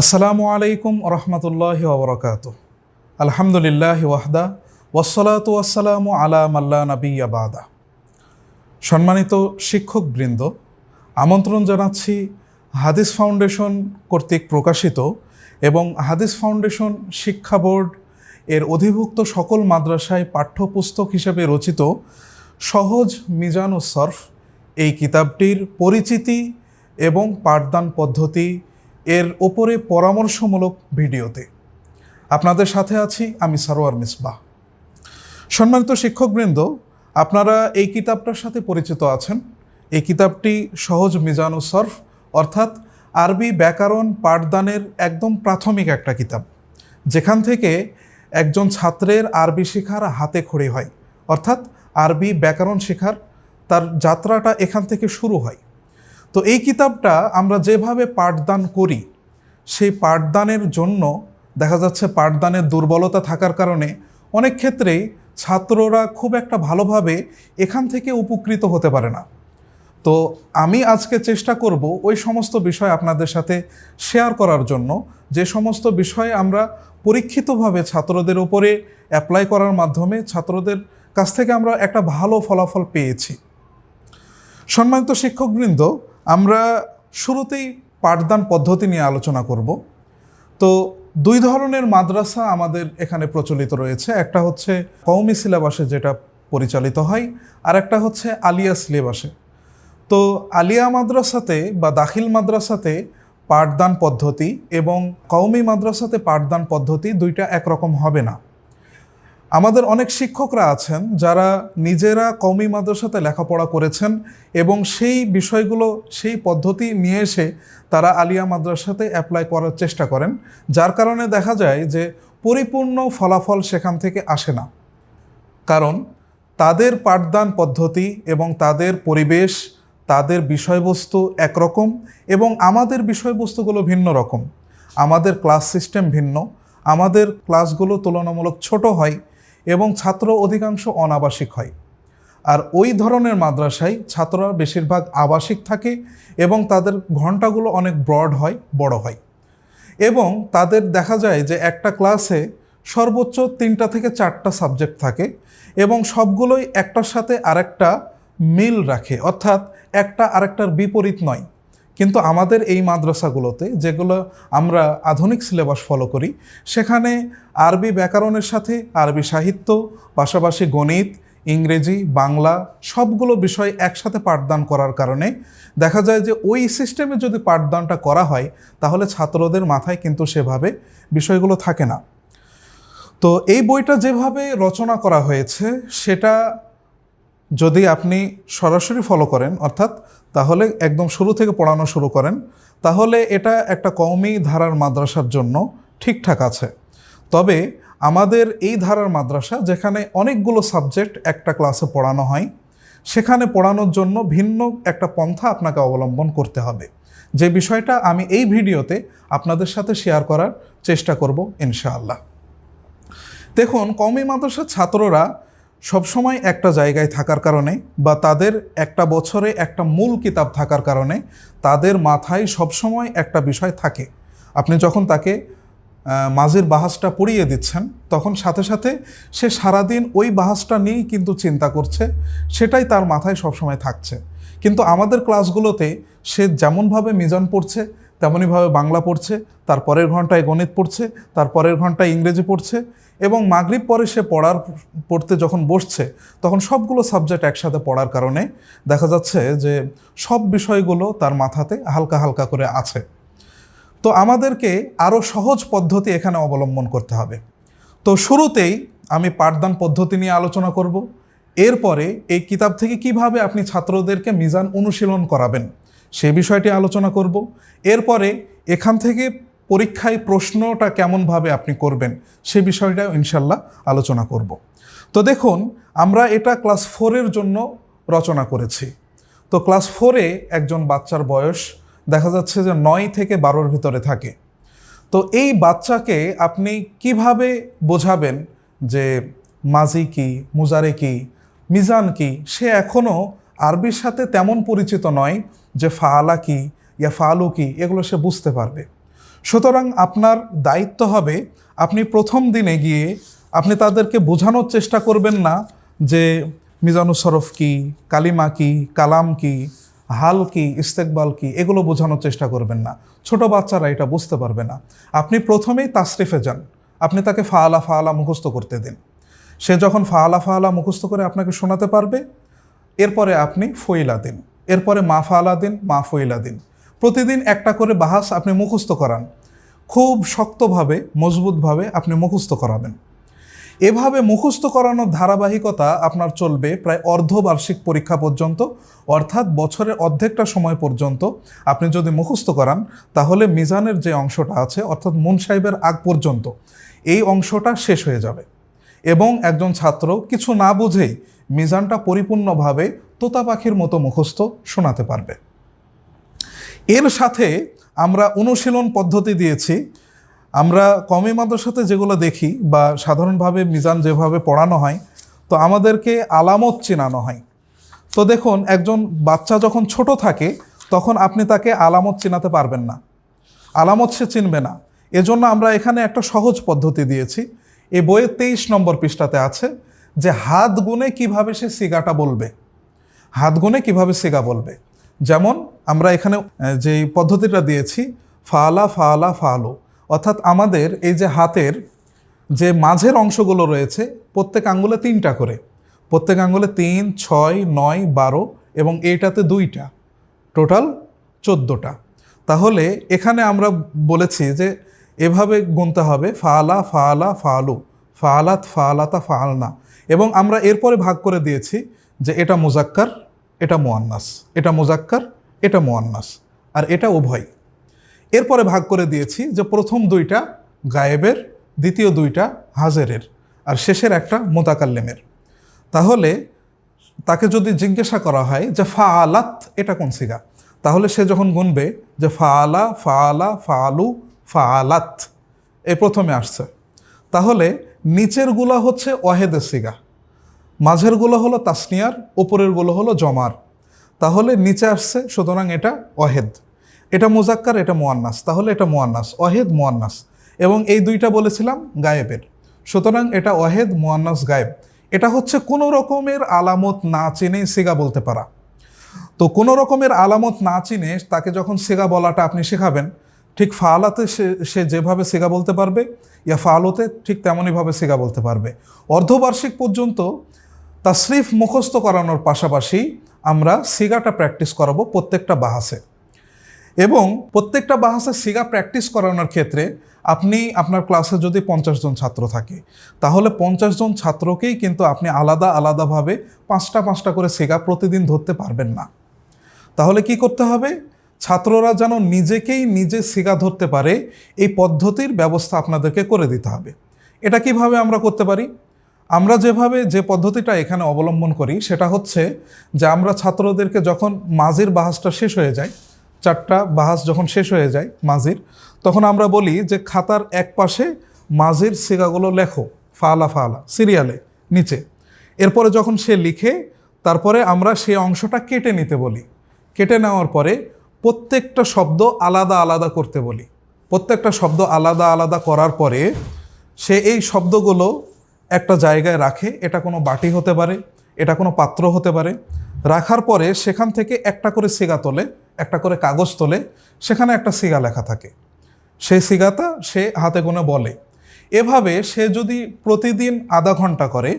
আসসালামু আলাইকুম রহমতুল্লাহ ওবরকাত। আলহামদুলিল্লাহ ওয়াহদা ওয়াসলাত ওয়াসালামু আলা মাল্লা নবী আবাদা সম্মানিত শিক্ষকবৃন্দ, আমন্ত্রণ জানাচ্ছি হাদিস ফাউন্ডেশন কর্তৃক প্রকাশিত এবং হাদিস ফাউন্ডেশন শিক্ষা বোর্ড এর অধিভুক্ত সকল মাদ্রাসায় পাঠ্যপুস্তক হিসেবে রচিত সহজ মিজান ও সরফ, এই কিতাবটির পরিচিতি এবং পাঠদান পদ্ধতি এর ওপরে পরামর্শমূলক ভিডিওতে। আপনাদের সাথে আছি আমি সারোয়ার মিসবাহ। সম্মানিত শিক্ষকবৃন্দ, আপনারা এই কিতাবটার সাথে পরিচিত আছেন। এই কিতাবটি সহজ মিজানু সরফ, অর্থাৎ আরবি ব্যাকরণ পাঠদানের একদম প্রাথমিক একটা কিতাব, যেখান থেকে একজন ছাত্রের আরবি শেখার হাতে খড়ি হয়, অর্থাৎ আরবি ব্যাকরণ শেখার তার যাত্রাটা এখান থেকে শুরু হয়। তো এই কিতাবটা আমরা যেভাবে পাঠদান করি, সেই পাঠদানের জন্য দেখা যাচ্ছে পাঠদানের দুর্বলতা থাকার কারণে অনেক ক্ষেত্রেই ছাত্ররা খুব একটা ভালোভাবে এখান থেকে উপকৃত হতে পারে না। তো আমি আজকে চেষ্টা করব ওই সমস্ত বিষয় আপনাদের সাথে শেয়ার করার জন্য, যে সমস্ত বিষয়ে আমরা পরীক্ষিতভাবে ছাত্রদের উপরে অ্যাপ্লাই করার মাধ্যমে ছাত্রদের কাছ থেকে আমরা একটা ভালো ফলাফল পেয়েছি। সম্মানিত শিক্ষকবৃন্দ আমরা শুরুতেই পাঠদান পদ্ধতি নিয়ে আলোচনা করব। তো দুই ধরনের মাদ্রাসা আমাদের এখানে প্রচলিত রয়েছে। একটা হচ্ছে কওমি সিলেবাসে যেটা পরিচালিত হয়, আর একটা হচ্ছে আলিয়া সিলেবাসে। তো আলিয়া মাদ্রাসাতে বা দাখিল মাদ্রাসাতে পাঠদান পদ্ধতি এবং কওমি মাদ্রাসাতে পাঠদান পদ্ধতি দুইটা একরকম হবে না। আমাদের অনেক শিক্ষকরা আছেন যারা নিজেরা কওমি মাদ্রাসাতে লেখাপড়া করেছেন এবং সেই বিষয়গুলো, সেই পদ্ধতি নিয়ে এসে তারা আলিয়া মাদ্রাসাতে অ্যাপ্লাই করার চেষ্টা করেন, যার কারণে দেখা যায় যে পরিপূর্ণ ফলাফল সেখান থেকে আসে না। কারণ তাদের পাঠদান পদ্ধতি এবং তাদের পরিবেশ, তাদের বিষয়বস্তু একরকম এবং আমাদের বিষয়বস্তুগুলো ভিন্ন রকম। আমাদের ক্লাস সিস্টেম ভিন্ন, আমাদের ক্লাসগুলো তুলনামূলক ছোট হয় এবং ছাত্র অধিকাংশ অনাবাসিক হয়। আর ওই ধরনের মাদ্রাসায় ছাত্ররা বেশিরভাগ আবাসিক থাকে এবং তাদের ঘন্টাগুলো অনেক ব্রড হয়, বড় হয়। এবং তাদের দেখা যায় যে একটা ক্লাসে সর্বোচ্চ তিনটা থেকে চারটা সাবজেক্ট থাকে এবং সবগুলোই একটার সাথে আরেকটা মিল রাখে, অর্থাৎ একটা আরেকটার বিপরীত নয়। কিন্তু আমাদের এই মাদ্রাসাগুলোতে, যেগুলো আমরা আধুনিক সিলেবাস ফলো করি, সেখানে আরবি ব্যাকরণের সাথে আরবি সাহিত্য, পাশাপাশি গণিত, ইংরেজি, বাংলা সবগুলো বিষয় একসাথে পাঠদান করার কারণে দেখা যায় যে ওই সিস্টেমে যদি পাঠদানটা করা হয়, তাহলে ছাত্রদের মাথায় কিন্তু সেভাবে বিষয়গুলো থাকে না। তো এই বইটা যেভাবে রচনা করা হয়েছে, সেটা যদি আপনি সরাসরি ফলো করেন, অর্থাৎ তাহলে একদম শুরু থেকে পড়ানো শুরু করেন, তাহলে এটা একটা কওমি ধারার মাদ্রাসার জন্য ঠিকঠাক আছে। তবে আমাদের এই ধারার মাদ্রাসা, যেখানে অনেকগুলো সাবজেক্ট একটা ক্লাসে পড়ানো হয়, সেখানে পড়ানোর জন্য ভিন্ন একটা পন্থা আপনাকে অবলম্বন করতে হবে। যে বিষয়টা আমি এই ভিডিওতে আপনাদের সাথে শেয়ার করার চেষ্টা করব ইনশাআল্লাহ। দেখুন, কওমি মাদ্রাসার ছাত্ররা সবসময় একটা জায়গায় থাকার কারণে বা তাদের একটা বছরে একটা মূল কিতাব থাকার কারণে তাদের মাথায় সবসময় একটা বিষয় থাকে। আপনি যখন তাকে মাঝের বাহাসটা পড়িয়ে দিচ্ছেন, তখন সাথে সাথে সে সারাদিন ওই বাহাসটা নিয়েই কিন্তু চিন্তা করছে, সেটাই তার মাথায় সবসময় থাকছে। কিন্তু আমাদের ক্লাসগুলোতে সে যেমনভাবে মিজান পড়ছে, তেমনইভাবে বাংলা পড়ছে, তার পরের ঘন্টায় গণিত পড়ছে, তার পরের ঘন্টায় ইংরেজি পড়ছে এবং মাগরিব পরে সে পড়ার, পড়তে যখন বসছে, তখন সবগুলো সাবজেক্ট একসাথে পড়ার কারণে দেখা যাচ্ছে যে সব বিষয়গুলো তার মাথাতে হালকা হালকা করে আছে। তো আমাদেরকে আরও সহজ পদ্ধতি এখানে অবলম্বন করতে হবে। তো শুরুতেই আমি পাঠদান পদ্ধতি নিয়ে আলোচনা করব। এরপরে এই কিতাব থেকে কীভাবে আপনি ছাত্রদেরকে মিজান অনুশীলন করাবেন, সে বিষয়টি আলোচনা করব। এরপরে এখান থেকে পরীক্ষায় প্রশ্নটা কেমনভাবে আপনি করবেন সে বিষয়টাও ইনশাল্লাহ আলোচনা করব। তো দেখুন, আমরা এটা ক্লাস ফোরের জন্য রচনা করেছি। তো ক্লাস ফোরে একজন বাচ্চার বয়স দেখা যাচ্ছে যে নয় থেকে বারোর ভিতরে থাকে। তো এই বাচ্চাকে আপনি কীভাবে বোঝাবেন যে মাজি কি, মুজারে কি, মিজান কি? সে এখনও আরবির সাথে তেমন পরিচিত নয় যে ফালা কি, ইয়া ফালু কি, এগুলো সে বুঝতে পারবে। সুতরাং আপনার দায়িত্ব হবে আপনি প্রথম দিনে গিয়ে আপনি তাদেরকে বোঝানোর চেষ্টা করবেন না যে মিজানুস সরফ কি, কালিমা কি, কালাম কি, হাল কি, ইস্তেকবাল কি, এগুলো বোঝানোর চেষ্টা করবেন না। ছোট বাচ্চারা এটা বুঝতে পারবে না। আপনি প্রথমেই তাসরিফে যান। আপনি তাকে ফাআলা ফাআলা মুখস্থ করতে দিন। সে যখন ফাআলা ফাআলা মুখস্থ করে আপনাকে শোনাতে পারবে, এরপরে আপনি ফইলা দিন। এরপরে মা ফালা দিন, মা ফইলা দিন। প্রতিদিন একটা করে বাহাস আপনি মুখস্থ করান। খুব শক্তভাবে, মজবুতভাবে আপনি মুখস্থ করাবেন। এভাবে মুখস্থ করানোর ধারাবাহিকতা আপনার চলবে প্রায় অর্ধবার্ষিক পরীক্ষা পর্যন্ত, অর্থাৎ বছরের অর্ধেকটা সময় পর্যন্ত আপনি যদি মুখস্থ করান, তাহলে মিজানের যে অংশটা আছে, অর্থাৎ মুন সাহেবের আগ পর্যন্ত, এই অংশটা শেষ হয়ে যাবে। এবং একজন ছাত্র কিছু না বুঝেই মিজানটা পরিপূর্ণভাবে তোতা পাখির মতো মুখস্থ শোনাতে পারবে। এর সাথে আমরা অনুশীলন পদ্ধতি দিয়েছি। আমরা কমে মাদ্রাসাতে যেগুলো দেখি বা সাধারণভাবে মিজান যেভাবে পড়ানো হয়, তো আমাদেরকে আলামত চেনানো হয়। তো দেখুন, একজন বাচ্চা যখন ছোট থাকে, তখন আপনি তাকে আলামত চেনাতে পারবেন না। আলামত সে চিনবে না। এজন্য আমরা এখানে একটা সহজ পদ্ধতি দিয়েছি। এই বইয়ের তেইশ নম্বর পৃষ্ঠাতে আছে যে, হাত গুনে কীভাবে সে সিগাটা বলবে। হাত গুনে কীভাবে সিগা বলবে। যেমন আমরা এখানে যে পদ্ধতিটা দিয়েছি, ফালা ফালা ফালো, অর্থাৎ আমাদের এই যে হাতের যে মাঝের অংশগুলো রয়েছে, প্রত্যেক আঙ্গুলে তিনটা করে। প্রত্যেক আঙ্গুলে তিন, ছয়, নয়, বারো এবং এইটাতে দুইটা, টোটাল চোদ্দোটা। তাহলে এখানে আমরা বলেছি যে এভাবে গুনতে হবে, ফালা ফালা ফালু, ফালাত ফালাতা ফালনা। এবং আমরা এরপরে ভাগ করে দিয়েছি যে এটা মুজাক্কার, এটা মোয়ান্নাস, এটা মুজাক্কার এটা মোয়ান্নাস, আর এটা উভয়। এরপরে ভাগ করে দিয়েছি যে প্রথম দুইটা গায়েবের, দ্বিতীয় দুইটা হাজেরের, আর শেষের একটা মোতাকাল্লেমের। তাহলে তাকে যদি জিজ্ঞাসা করা হয় যে ফা আলাত এটা কোন সিগা? তাহলে সে যখন গুনবে যে ফা আলা ফা আলা ফা আলু ফা আলাত এই প্রথমে আসছে। তাহলে নিচেরগুলো হচ্ছে ওয়াহেদের সিগা মাঝেরগুলো হলো তাসনিয়ার উপরেরগুলো হলো জমার। তাহলে নিচে আসছে, সুতরাং এটা অহেদ এটা মুজাক্কার, এটা মোয়ান্নাস। তাহলে এটা মোয়ান্নাস। অহেদ মোয়ান্নাস। এবং এই দুইটা বলেছিলাম গায়েবের। সুতরাং এটা অহেদ মোয়ান্নাস, গায়েব। এটা হচ্ছে কোনো রকমের আলামত না চিনে সিগা বলতে পারা। তো কোনো রকমের আলামত না চিনে তাকে যখন সেগা বলাটা আপনি শেখাবেন, ঠিক ফালাতে সে সে যেভাবে সেগা বলতে পারবে, ইয়া ফালোতে ঠিক তেমনইভাবে সেগা বলতে পারবে। অর্ধবার্ষিক পর্যন্ত তা তাসরিফ মুখস্থ করানোর পাশাপাশি আমরা সিগাটা প্র্যাকটিস করাবো প্রত্যেকটা বাহাসে। এবং প্রত্যেকটা বাহাসে সিগা প্র্যাকটিস করানোর ক্ষেত্রে আপনি আপনার ক্লাসে যদি পঞ্চাশ জন ছাত্র থাকে, তাহলে পঞ্চাশ জন ছাত্রকেই কিন্তু আপনি আলাদা আলাদাভাবে পাঁচটা পাঁচটা করে সিগা প্রতিদিন ধরতে পারবেন না। তাহলে কি করতে হবে? ছাত্ররা যেন নিজেকেই নিজে সিগা ধরতে পারে, এই পদ্ধতির ব্যবস্থা আপনাদেরকে করে দিতে হবে। এটা কীভাবে আমরা করতে পারি? আমরা যেভাবে যে পদ্ধতিটা এখানে অবলম্বন করি, সেটা হচ্ছে যে আমরা ছাত্রদেরকে যখন মাঝির বাহাসটা শেষ হয়ে যায়, চারটা বাহাস যখন শেষ হয়ে যায় মাঝির, তখন আমরা বলি যে খাতার এক পাশে মাঝির সিগাগুলো লেখো, ফালা ফালা, সিরিয়ালে, নিচে। এরপরে যখন সে লিখে, তারপরে আমরা সেই অংশটা কেটে নিতে বলি। কেটে নেওয়ার পরে প্রত্যেকটা শব্দ আলাদা আলাদা করতে বলি। প্রত্যেকটা শব্দ আলাদা আলাদা করার পরে সে এই শব্দগুলো একটা জায়গায় রাখে, এটা কোনো বাটি হতে পারে, এটা কোনো পাত্র হতে পারে, রাখার পরে সেখান থেকে একটা করে সিগা তোলে, একটা করে কাগজ তোলে, সেখানে একটা সিগা লেখা থাকে। সেই সিগাটা সে হাতে গুনে বলে। এভাবে সে যদি প্রতিদিন আধা ঘণ্টা করে,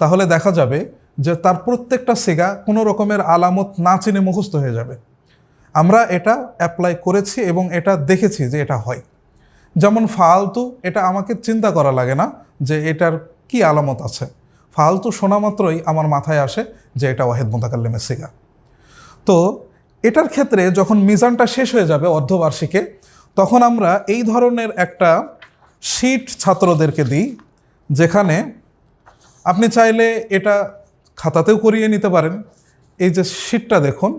তাহলে দেখা যাবে যে তার প্রত্যেকটা সিগা কোনো রকমের আলামত না চিনে মুখস্থ হয়ে যাবে। আমরা এটা অ্যাপ্লাই করেছি এবং এটা দেখেছি যে এটা হয়। যেমন ফালতু, এটা আমাকে চিন্তা করা লাগে না যে এটার কি আলামত আছে? ফালতু শোনা মাত্রই আমার মাথায় আসে যে এটা ওয়াহেদ মোতাকাল্লিমের সিগা। তো এটার ক্ষেত্রে যখন মিজানটা শেষ হয়ে যাবে অর্ধবার্ষিকে, তখন আমরা এই ধরনের একটা শিট ছাত্রদেরকে দিই, যেখানে আপনি চাইলে এটা খাতাতেও করিয়ে নিতে পারেন। এই যে শিটটা দেখুন,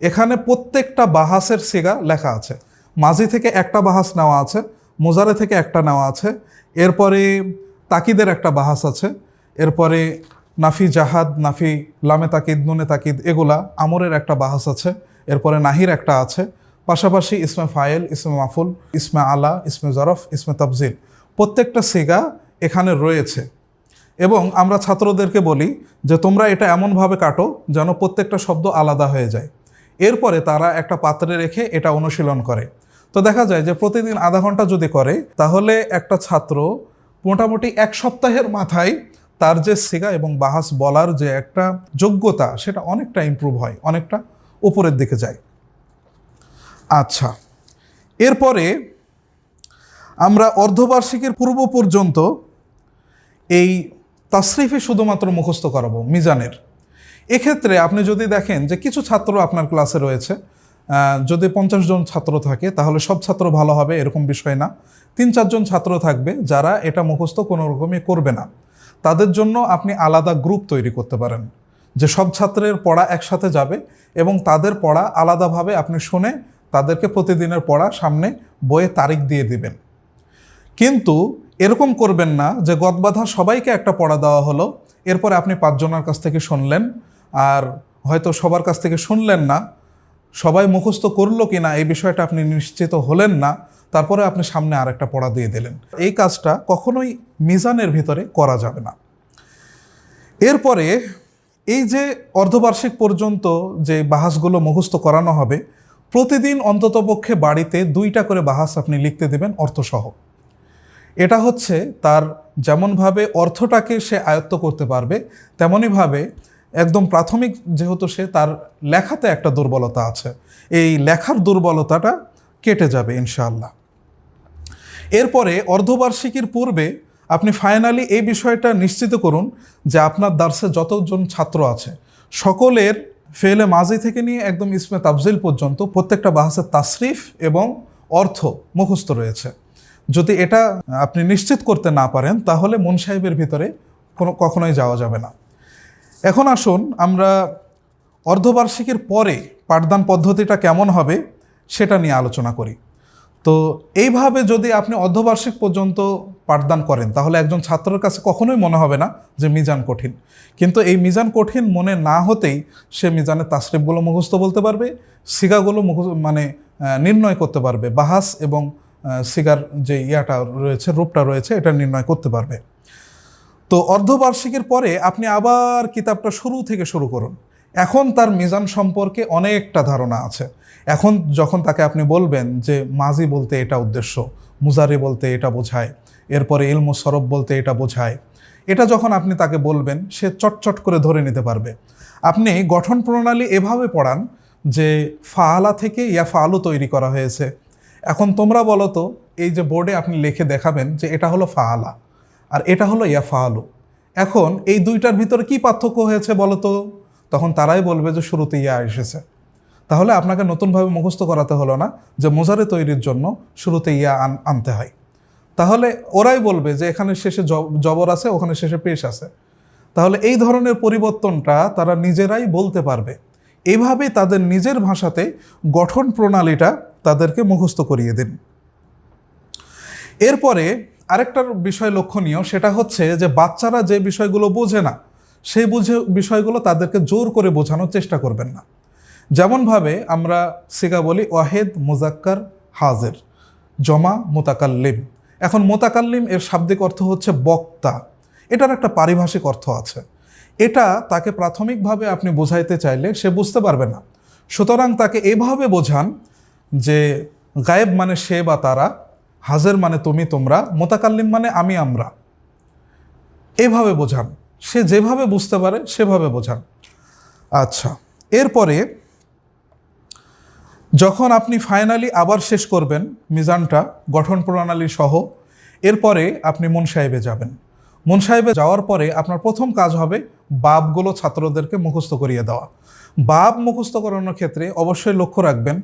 এখানে প্রত্যেকটা বাহাসের সিগা লেখা আছে। মাঝি থেকে একটা বাহাস নেওয়া আছে, মোজারে থেকে একটা নেওয়া আছে। এরপরে তাকিদের একটা বাহাস আছে। এরপরে নাফি জাহাদ, নাফি লামে তাকিদ, নুনে তাকিদ, এগুলা আমরের একটা বাহাস আছে। এরপরে নাহির একটা আছে। পাশাপাশি ইসমে ফায়েল, ইসমে মাফুল, ইসমে আলা, ইসমে জরফ, ইসমে তফজিল। প্রত্যেকটা সিগা এখানে রয়েছে। এবং আমরা ছাত্রদেরকে বলি যে, তোমরা এটা এমনভাবে কাটো যেন প্রত্যেকটা শব্দ আলাদা হয়ে যায়। এরপরে তারা একটা পাত্রে রেখে এটা অনুশীলন করে। তো দেখা যায় যে, প্রতিদিন আধা ঘণ্টা যদি করে, তাহলে একটা ছাত্র মোটামুটি এক সপ্তাহের মাথায় তার যে সিগা এবং বাহাস বলার যে একটা যোগ্যতা, সেটা অনেকটা ইমপ্রুভ হয়, অনেকটা উপরের দিকে যায়। আচ্ছা এরপরে আমরা অর্ধবার্ষিকের পূর্ব পর্যন্ত এই তাসরিফে শুধুমাত্র মুখস্থ করাবো, মিজানের। এক্ষেত্রে আপনি যদি দেখেন যে কিছু ছাত্র আপনার ক্লাসে রয়েছে যদি পঞ্চাশ জন ছাত্র থাকে, তাহলে সব ছাত্র ভালো হবে, এরকম বিষয় না। তিন চারজন ছাত্র থাকবে যারা এটা মুখস্থ কোনো রকমই করবে না। তাদের জন্য আপনি আলাদা গ্রুপ তৈরি করতে পারেন, যে সব ছাত্রের পড়া একসাথে যাবে এবং তাদের পড়া আলাদাভাবে আপনি শুনে তাদেরকে প্রতিদিনের পড়া সামনে বইয়ে তারিখ দিয়ে দিবেন। কিন্তু এরকম করবেন না যে গদবাধা সবাইকে একটা পড়া দেওয়া হলো, এরপরে আপনি পাঁচজনের কাছ থেকে শুনলেন আর হয়তো সবার কাছ থেকে শুনলেন না, সবাই মুখস্থ করল কি না এই বিষয়টা আপনি নিশ্চিত হলেন না তারপরে আপনি সামনে আরেকটা পড়া দিয়ে দিলেন। এই কাজটা কখনোই মিজানের ভিতরে করা যাবে না। এরপরে এই যে অর্ধবার্ষিক পর্যন্ত যে বাহাসগুলো মুখস্থ করানো হবে, প্রতিদিন অন্ততপক্ষে বাড়িতে দুইটা করে বাহাস আপনি লিখতে দেবেন অর্থসহ। এটা হচ্ছে তার যেমনভাবে অর্থটাকে সে আয়ত্ত করতে পারবে, তেমনইভাবে একদম প্রাথমিক যেহেতু সে তার লেখাতে একটা দুর্বলতা আছে, এই লেখার দুর্বলতাটা কেটে যাবে ইনশাআল্লাহ। এরপরে অর্ধবার্ষিকীর পূর্বে আপনি ফাইনালি এই বিষয়টা নিশ্চিত করুন যে আপনার দার্সে যতজন ছাত্র আছে, সকলের ফেলে মাজি থেকে নিয়ে একদম ইসমে তাফজিল পর্যন্ত প্রত্যেকটা বাহাসের তাসরিফ এবং অর্থ মুখস্থ রয়েছে। যদি এটা আপনি নিশ্চিত করতে না পারেন, তাহলে মন সাহেবের ভিতরে কোনো, কখনোই যাওয়া যাবে না। এখন আসুন আমরা অর্ধবার্ষিকীর পরে পাঠদান পদ্ধতিটা কেমন হবে সেটা নিয়ে আলোচনা করি। তো এইভাবে যদি আপনি অর্ধবার্ষিক পর্যন্ত পাঠদান করেন, তাহলে একজন ছাত্রের কাছে কখনোই মনে হবে না যে মিজান কঠিন। কিন্তু এই মিজান কঠিন মনে না হতেই সে মিজানের তাসরিফগুলো মুখস্থ বলতে পারবে, সিগাগুলো মুখ মানে নির্ণয় করতে পারবে, বাহাস এবং সিগার যে ইয়াটা রয়েছে, রূপটা রয়েছে, এটা নির্ণয় করতে পারবে। তো অর্ধবার্ষিকের পরে আপনি আবার কিতাবটা শুরু থেকে শুরু করুন। এখন তার মিজান সম্পর্কে অনেকটা ধারণা আছে। এখন যখন তাকে আপনি বলবেন যে মাজি বলতে এটা উদ্দেশ্য, মুজারি বলতে এটা বোঝায়, এরপরে ইলমু সরব বলতে এটা বোঝায়, এটা যখন আপনি তাকে বলবেন, সে চটচট করে ধরে নিতে পারবে। আপনি গঠন প্রণালী এভাবে পড়ান যে ফাআলা থেকে ইয়া ফাআলু তৈরি করা হয়েছে। এখন তোমরা বলো তো, এই যে বোর্ডে আপনি লিখে দেখাবেন যে এটা হলো ফাআলা আর এটা হলো ইয়া ফাআলু। এখন এই দুইটার ভিতরে কি পার্থক্য হয়েছে বলো তো? তখন তারাই বলবে যে শুরুতে ইয়া এসেছে। তাহলে আপনাকে নতুনভাবে মুখস্থ করাতে হলো না যে মোজারে তৈরির জন্য শুরুতে ইয়া আনতে হয়। তাহলে ওরাই বলবে যে এখানে শেষে জবর আছে, ওখানে শেষে পেশ আছে। তাহলে এই ধরনের পরিবর্তনটা তারা নিজেরাই বলতে পারবে। এইভাবে তাদের নিজের ভাষাতে গঠন প্রণালীটা তাদেরকে মুখস্থ করিয়ে দিন। এরপরে আরেকটার বিষয় লক্ষণীয়, সেটা হচ্ছে যে বাচ্চারা যে বিষয়গুলো বোঝে না, সেই বুঝে বিষয়গুলো তাদেরকে জোর করে বোঝানোর চেষ্টা করবেন না। যেমনভাবে আমরা সিগা বলি, ওয়াহেদ মুজাক্কার হাজের, জমা মোতাকাল্লিম। এখন মোতাকাল্লিম এর শাব্দিক অর্থ হচ্ছে বক্তা। এটার একটা পারিভাষিক অর্থ আছে। এটা তাকে প্রাথমিকভাবে আপনি বোঝাইতে চাইলে সে বুঝতে পারবে না। সুতরাং তাকে এভাবে বোঝান যে গায়েব মানে সে বা তারা, হাজের মানে তুমি তোমরা, মোতাকাল্লিম মানে আমি আমরা। এভাবে বোঝান। সে যেভাবে বুঝতে পারে, সেভাবে বোঝান। আচ্ছা এরপরে যখন আপনি ফাইনালি আবার শেষ করবেন মিজানটা, গঠন প্রণালী সহ, এরপরে আপনি মন সাহেবে যাবেন। মন সাহেবে যাওয়ার পরে আপনার প্রথম কাজ হবে বাপগুলো ছাত্রদেরকে মুখস্থ করিয়ে দেওয়া। বাপ মুখস্থ করানোর ক্ষেত্রে অবশ্যই লক্ষ্য রাখবেন,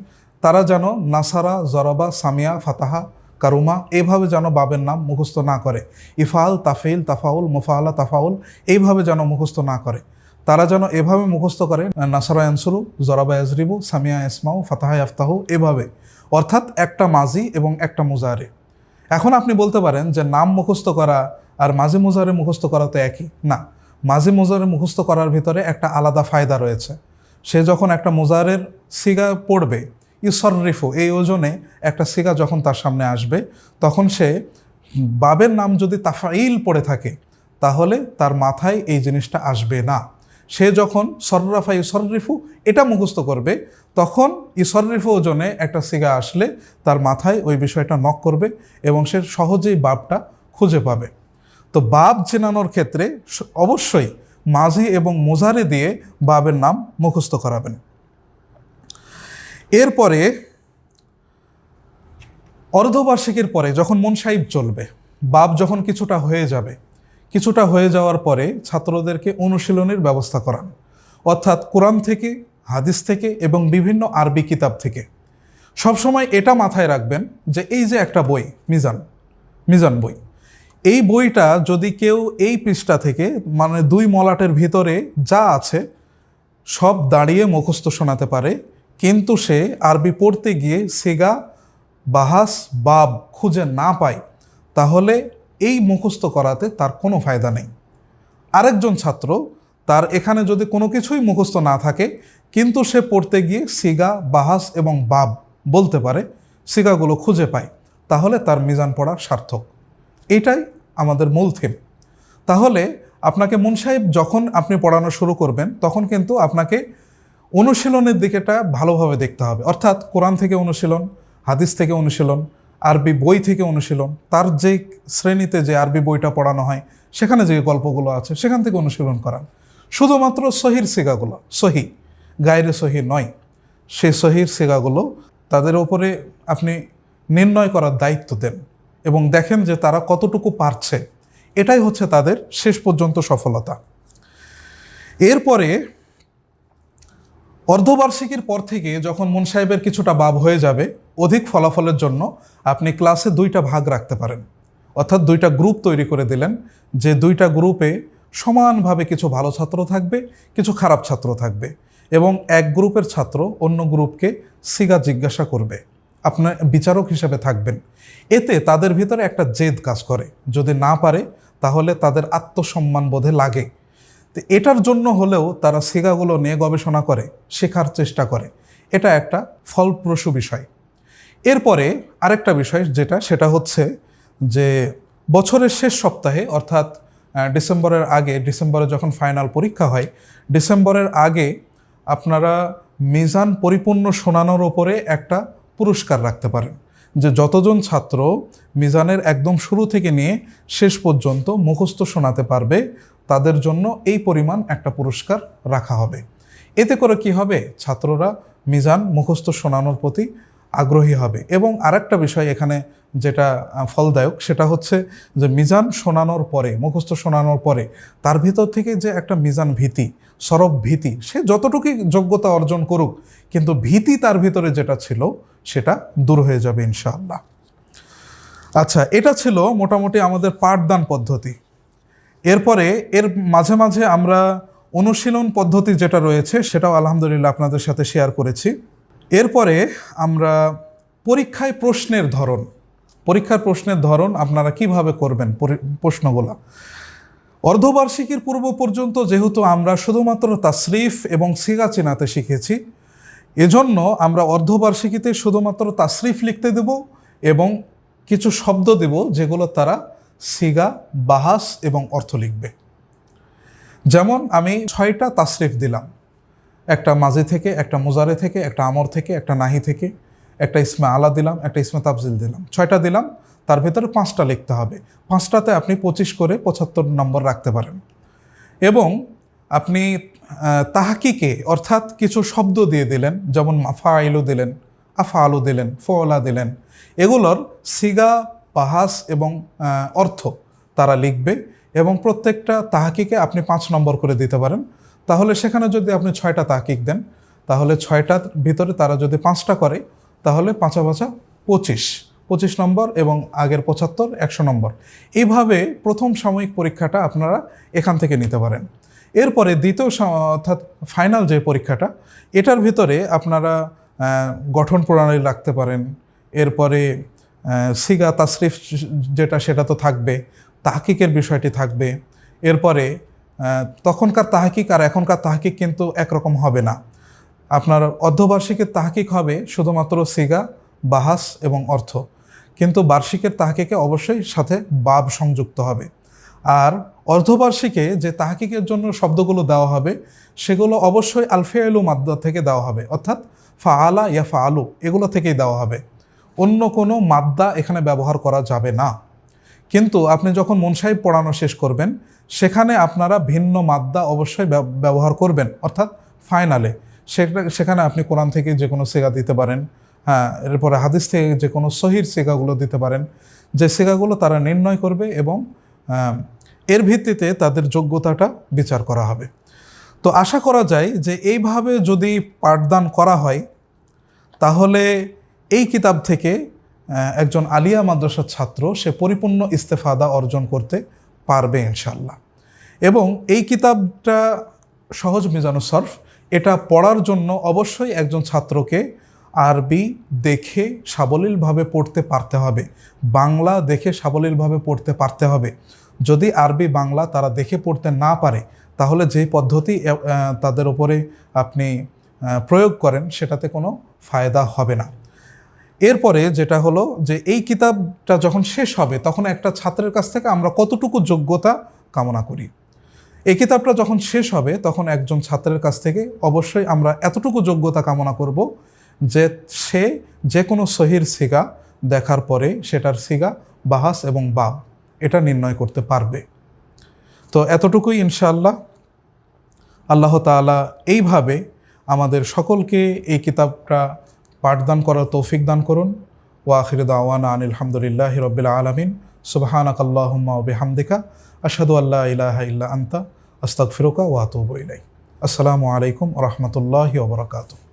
তারা যেন নাসারা, জরাবা, সামিয়া, ফাতাহা, কারুমা এইভাবে যেন বাবের নাম মুখস্থ না করে। ইফাল, তাফিল, তাফাউল, মুফাআলা, তাফাউল, এইভাবে যেন মুখস্থ না করে। তারা যেন এভাবে মুখস্থ করে, নাসারা আনসুরু জরাবা ইয়াজরিবু সামিয়া ইসমাউ ফাতাহা আফতাহু এভাবে। অর্থাৎ একটা মাজি এবং একটা মুজারে এখন আপনি বলতে পারেন যে নাম মুখস্থ করা আর মাঝে মুজারে মুখস্থ করা তো একই। না মাঝে মুজারে মুখস্থ করার ভিতরে একটা আলাদা ফায়দা রয়েছে। সে যখন একটা মুজারের সিগা পড়বে ইসরিফু এই ওজনে একটা সিগা যখন তার সামনে আসবে, তখন সে বাবের নাম যদি তাফাইল পড়ে থাকে, তাহলে তার মাথায় এই জিনিসটা আসবে না। সে যখন সর্রাফা ইসরিফু এটা মুখস্থ করবে, তখন ইসরিফু ওজনে একটা সিগা আসলে তার মাথায় ওই বিষয়টা নক করবে এবং সে সহজেই বাপটা খুঁজে পাবে। তো বাপ চেনানোর ক্ষেত্রে অবশ্যই মাঝি এবং মোজারে দিয়ে বাবের নাম মুখস্থ করাবেন। এরপরে অর্ধবার্ষিকীর পরে যখন মন সাহিব চলবে, বাপ যখন কিছুটা হয়ে যাবে কিছুটা হয়ে যাওয়ার পরে ছাত্রদেরকে অনুশীলনের ব্যবস্থা করান। অর্থাৎ কোরআন থেকে, হাদিস থেকে এবং বিভিন্ন আরবি কিতাব থেকে। সবসময় এটা মাথায় রাখবেন যে এই যে একটা বই, মিজান মিজান বই, এই বইটা যদি কেউ এই পৃষ্ঠা থেকে মানে দুই মলাটের ভিতরে যা আছে, সব দাঁড়িয়ে মুখস্থ শোনাতে পারে, কিন্তু সে আরবি পড়তে গিয়ে সেগা, বাহাস, বাব খুঁজে না পায়, তাহলে এই মুখস্থ করাতে তার কোনো ফায়দা নেই। আরেকজন ছাত্র তার এখানে যদি কোনো কিছুই মুখস্থ না থাকে, কিন্তু সে পড়তে গিয়ে সিগা, বাহাস এবং বাব বলতে পারে, সিগাগুলো খুঁজে পায়, তাহলে তার মিজান পড়া সার্থক। এটাই আমাদের মূল থিম তাহলে আপনাকে মুন সাহেব যখন আপনি পড়ানো শুরু করবেন, তখন কিন্তু আপনাকে অনুশীলনের দিকেটা ভালোভাবে দেখতে হবে। অর্থাৎ কোরআন থেকে অনুশীলন, হাদিস থেকে অনুশীলন আরবি বই থেকে অনুশীলন, তার যে শ্রেণীতে যে আরবি বইটা পড়ানো হয়, সেখানে যে গল্পগুলো আছে, সেখান থেকে অনুশীলন করান। শুধুমাত্র সহির সিগাগুলো, সহি, গায়ের সহি নয় সেই সহির সিগাগুলো তাদের ওপরে আপনি নির্ণয় করার দায়িত্ব দেন এবং দেখেন যে তারা কতটুকু পারছে। এটাই হচ্ছে তাদের শেষ পর্যন্ত সফলতা। এরপরে অর্ধবার্ষিকীর পর থেকে যখন মুন সাহেবের কিছুটা বাব হয়ে যাবে, অধিক ফলাফলের জন্য আপনি ক্লাসে দুইটা ভাগ রাখতে পারেন। অর্থাৎ দুইটা গ্রুপ তৈরি করে দিলেন, যে দুইটা গ্রুপে সমানভাবে কিছু ভালো ছাত্র থাকবে, কিছু খারাপ ছাত্র থাকবে এবং এক গ্রুপের ছাত্র অন্য গ্রুপকে সিগা জিজ্ঞাসা করবে। আপনার বিচারক হিসেবে থাকবেন। এতে তাদের ভিতরে একটা জেদ কাজ করে। যদি না পারে, তাহলে তাদের আত্মসম্মান বোধে লাগে। তো এটার জন্য হলেও তারা সিগাগুলো নিয়ে গবেষণা করে, শেখার চেষ্টা করে। এটা একটা ফলপ্রসূ বিষয়। এরপরে আরেকটা বিষয় যেটা, সেটা হচ্ছে যে বছরের শেষ সপ্তাহে, অর্থাৎ ডিসেম্বরের আগে, ডিসেম্বরে যখন ফাইনাল পরীক্ষা হয়, ডিসেম্বরের আগে আপনারা মিজান পরিপূর্ণ শোনানোর ওপরে একটা পুরস্কার রাখতে পারেন। যে যতজন ছাত্র মিজানের একদম শুরু থেকে নিয়ে শেষ পর্যন্ত মুখস্থ শোনাতে পারবে, তাদের জন্য এই পরিমাণ একটা পুরস্কার রাখা হবে। এতে করে কি হবে? ছাত্ররা মিজান মুখস্থ শোনানোর প্রতি আগ্রহী হবে। এবং আরেকটা বিষয় এখানে যেটা ফলদায়ক, সেটা হচ্ছে যে মিজান শোনানোর পরে, মুখস্থ শোনানোর পরে, তার ভিতর থেকে যে একটা মিজান ভীতি, সরব ভীতি, সে যতটুকুই যোগ্যতা অর্জন করুক, কিন্তু ভীতি তার ভিতরে যেটা ছিল, সেটা দূর হয়ে যাবে ইনশাআল্লাহ। আচ্ছা এটা ছিল মোটামুটি আমাদের পাঠদান পদ্ধতি। এরপরে এর মাঝে মাঝে আমরা অনুশীলন পদ্ধতি যেটা রয়েছে সেটাও আলহামদুলিল্লাহ আপনাদের সাথে শেয়ার করেছি। এরপরে আমরা পরীক্ষায় প্রশ্নের ধরন, পরীক্ষার প্রশ্নের ধরন আপনারা কীভাবে করবেন পরি- প্রশ্নগুলা। অর্ধবার্ষিকীর পূর্ব পর্যন্ত যেহেতু আমরা শুধুমাত্র তাসরিফ এবং সিগা চেনাতে শিখেছি, এজন্য আমরা অর্ধবার্ষিকীতে শুধুমাত্র তাসরিফ লিখতে দেব এবং কিছু শব্দ দেব যেগুলো তারা সিগা, বাহাস এবং অর্থ লিখবে। যেমন আমি ছয়টা তাসরিফ দিলাম। একটা মাঝে থেকে, একটা মুজারে থেকে, একটা আমর থেকে, একটা নাহি থেকে, একটা ইসমে আলা দিলাম, একটা ইসমে তাবজিল দিলাম। ছয়টা দিলাম, তার ভেতরে পাঁচটা লিখতে হবে। পাঁচটাতে আপনি পঁচিশ করে পঁচাত্তর নম্বর রাখতে পারেন। এবং আপনি তাহাকিকে অর্থাৎ কিছু শব্দ দিয়ে দিলেন, যেমন মাফা আইলু দিলেন। আফা আলু দিলেন, ফোলা দিলেন। এগুলোর সিগা পাহাস এবং অর্থ তারা লিখবে এবং প্রত্যেকটা তাহাকিকে আপনি পাঁচ নম্বর করে দিতে পারেন। তাহলে সেখানে যদি আপনি ছয়টা তাহাকিক দেন, তাহলে ছয়টার ভিতরে তারা যদি পাঁচটা করে, তাহলে পাঁচা পাঁচা পঁচিশ। পঁচিশ নম্বর এবং আগের পঁচাত্তর, একশো নম্বর। এইভাবে প্রথম সাময়িক পরীক্ষাটা আপনারা এখান থেকে নিতে পারেন। এরপরে দ্বিতীয় অর্থাৎ ফাইনাল যে পরীক্ষাটা, এটার ভিতরে আপনারা গঠন প্রণালী রাখতে পারেন। এরপরে সিগা তাসরিফ যেটা সেটা তো থাকবে, তাহকিকের বিষয়টি থাকবে। এরপরে তখনকার তাহকিক আর এখনকার তাহকিক কিন্তু একরকম হবে না। আপনার অর্ধবার্ষিকের তাহকিক হবে শুধুমাত্র সিগা, বাহাস এবং অর্থ। কিন্তু বার্ষিকের তাহকিকে অবশ্যই সাথে বাব সংযুক্ত হবে। আর অর্ধবার্ষিকে যে তাহকিকের জন্য শব্দগুলো দেওয়া হবে, সেগুলো অবশ্যই আলফেয়ালু মাদ্দা থেকে দেওয়া হবে। অর্থাৎ ফাআলা ইয়া ফাআলু এগুলো থেকেই দেওয়া হবে। অন্য কোনো মাদ্দা এখানে ব্যবহার করা যাবে না। কিন্তু আপনি যখন মনসাই পড়ানো শেষ করবেন, সেখানে আপনারা ভিন্ন মাদ্দা অবশ্যই ব্যব- ব্যবহার করবেন, অর্থাৎ ফাইনালে। সেটা, সেখানে আপনি কোরআন থেকে যে কোনো সেগা দিতে পারেন হ্যাঁ এরপরে হাদিস থেকে যে কোনো সহির সেগাগুলো দিতে পারেন। যে সেগাগুলো তারা নির্ণয় করবে এবং এর ভিত্তিতে তাদের যোগ্যতাটা বিচার করা হবে। তো আশা করা যায় যে এইভাবে যদি পাঠদান করা হয়, তাহলে এই কিতাব থেকে একজন আলিয়া মাদ্রাসার ছাত্র সে পরিপূর্ণ ইস্তেফাদা অর্জন করতে পারবে ইনশাল্লাহ এবং এই কিতাবটা সহজ মিজানু সরফ, এটা পড়ার জন্য অবশ্যই একজন ছাত্রকে আরবি দেখে সাবলীলভাবে পড়তে পারতে হবে, বাংলা দেখে সাবলীলভাবে পড়তে পারতে হবে। যদি আরবি বাংলা তারা দেখে পড়তে না পারে তাহলে যেই পদ্ধতি তাদের উপরে আপনি প্রয়োগ করেন, সেটাতে কোনো ফায়দা হবে না। এরপরে যেটা হলো যে, এই কিতাবটা যখন শেষ হবে, তখন একটা ছাত্রের কাছ থেকে আমরা কতটুকু যোগ্যতা কামনা করি। এই কিতাবটা যখন শেষ হবে, তখন একজন ছাত্রের কাছ থেকে অবশ্যই আমরা এতটুকু যোগ্যতা কামনা করব যে, সে যে কোনো সহির সিগা দেখার পরে সেটার সিগা বাহাস এবং বাব, এটা নির্ণয় করতে পারবে। তো এতটুকুই ইনশাআল্লাহ। আল্লাহ তালা এইভাবে আমাদের সকলকে এই কিতাবটা পাঠদান করার তৌফিক দান করুন। ওয়া আখির দাওয়ানা আনিল হামদুলিল্লাহ রবিল আলমিন। সুবাহানাক আল্লাহম্মা বেহামদিকা। আসাদু আল্লাহ ইলাহা ইল্লা আন্তা। আস্তাক ফিরোকা আতুবু ইলাইক। আসসালামু আলাইকুম রহমতুল্লাহ বারাকাতুহু।